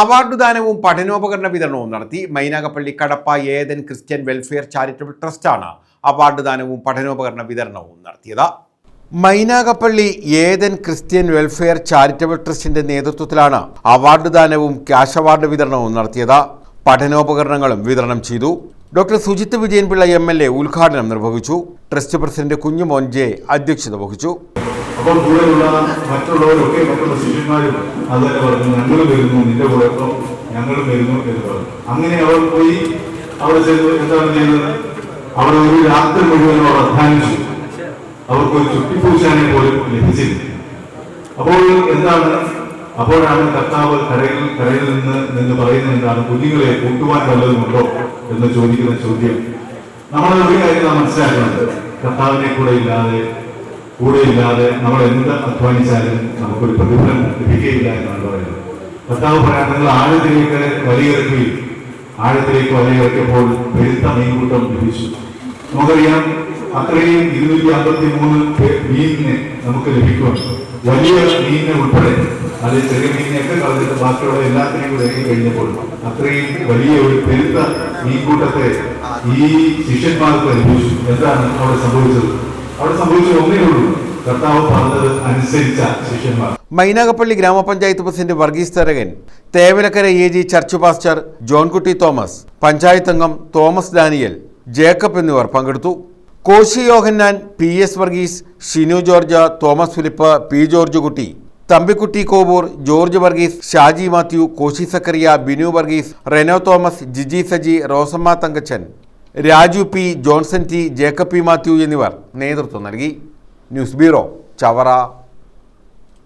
Award ദാനവും പഠനോപകരണ വിതരണവും നടത്തി Mynagappally Kadappa Ethan Christian welfare charitable ട്രസ്റ്റാണ് award ദാനവും പഠനോപകരണ വിതരണവും നടത്തിയത്. Mynagappally Ethan Christian welfare charitable ട്രസ്റ്റിന്റെ നേതൃത്വത്തിലാണ് അവാർഡ് ദാനവും ക്യാഷ് അവാർഡ് വിതരണവും നടത്തിയത്. പഠനോപകരണങ്ങളും വിതരണം ചെയ്തു. Doctor Sujith Vijayanpillai M L A ഉദ്ഘാടനം നിർവഹിച്ചു. ട്രസ്റ്റ് പ്രസിഡന്റ് കുഞ്ഞുമോൻ ജെ അധ്യക്ഷത വഹിച്ചു. അപ്പോൾ കൂടെയുള്ള മറ്റുള്ളവരൊക്കെ മറ്റുള്ള ശിഷ്യന്മാരും അത് തന്നെ പറഞ്ഞു ഞങ്ങൾ വരുന്നു നിന്റെ കൂടെ ഞങ്ങൾ വരുന്നു എന്ന് പറഞ്ഞു. അങ്ങനെ അവർ പോയി അവിടെ ചെയ്തു എന്താണ് ചെയ്തത്? അവിടെ ഒരു രാത്രി മുഴുവൻ അവർ അധ്വാനിച്ചു. അവർക്ക് ഒരു ചുട്ടിപ്പൂശാനെ പോലും ലഭിച്ചില്ല. അപ്പോൾ എന്താണ്? അപ്പോഴാണ് കർത്താവ് കരയിൽ കരയിൽ നിന്ന് നിന്ന് പറയുന്നത് എന്താണ്? കുഞ്ഞുങ്ങളെ കൂട്ടുവാൻ വല്ലതുമുണ്ടോ എന്ന് ചോദിക്കുന്ന ചോദ്യം. നമ്മൾ ഒരു കാര്യം നാം മനസ്സിലാക്കുന്നത് കർത്താവിനെ കൂടെ ഇല്ലാതെ കൂടെ ഇല്ലാതെ നമ്മൾ എന്ത് അധ്വാനിച്ചാലും നമുക്കൊരു പ്രതിഫലം ലഭിക്കുകയില്ല എന്നാണ് പറയുന്നത്. കർത്താവ് പറയാൻ നിങ്ങൾ ആഴത്തിലേക്ക് വലിയിറക്കുകയും ആഴത്തിലേക്ക് വലിയിറക്കിയപ്പോൾ പെരുത്ത മീൻകൂട്ടം ലഭിച്ചു. നമുക്കറിയാം അത്രയും ഇരുന്നൂറ്റി അമ്പത്തി മൂന്ന് മീനിനെ നമുക്ക് ലഭിക്കുവാൻ വലിയ മീനിനെ ഉൾപ്പെടെ. അത് ചെറിയ മീനിനെയൊക്കെ കളഞ്ഞിട്ട് ബാക്കിയുള്ള എല്ലാത്തിനെയും കൂടെ ഇറങ്ങി കഴിഞ്ഞപ്പോൾ അത്രയും വലിയ ഒരു പെരുത്ത മീൻകൂട്ടത്തെ ഈ ശിഷ്യന്മാർക്ക് ലഭിച്ചു. എന്താണ് അവിടെ സംഭവിച്ചത്? അവിടെ സംഭവിച്ചത് ഒന്നേ ഉള്ളൂ. കർത്താവ് പറഞ്ഞത് അനുസരിച്ച ശിഷ്യന്മാർ. Mynagappally gramapanchayat president Varghese Tharakan Thevalakkara A G church pastor Johnkutty Thomas panchayat അംഗം തോമസ് ഡാനിയൽ ജേക്കബ് എന്നിവർ പങ്കെടുത്തു. Koshy Yohannan P S Varghese Shinu George Thomas Philip P George Kutty Thampikutty Kovoor George Varghese Shaji Mathew Koshy Zachariah Binu Varghese Reno Thomas Jiji Saji Rosamma Thankachan Raju P Johnson T Jacob P Mathew എന്നിവർ നേതൃത്വം നൽകി. News bureau Chavara.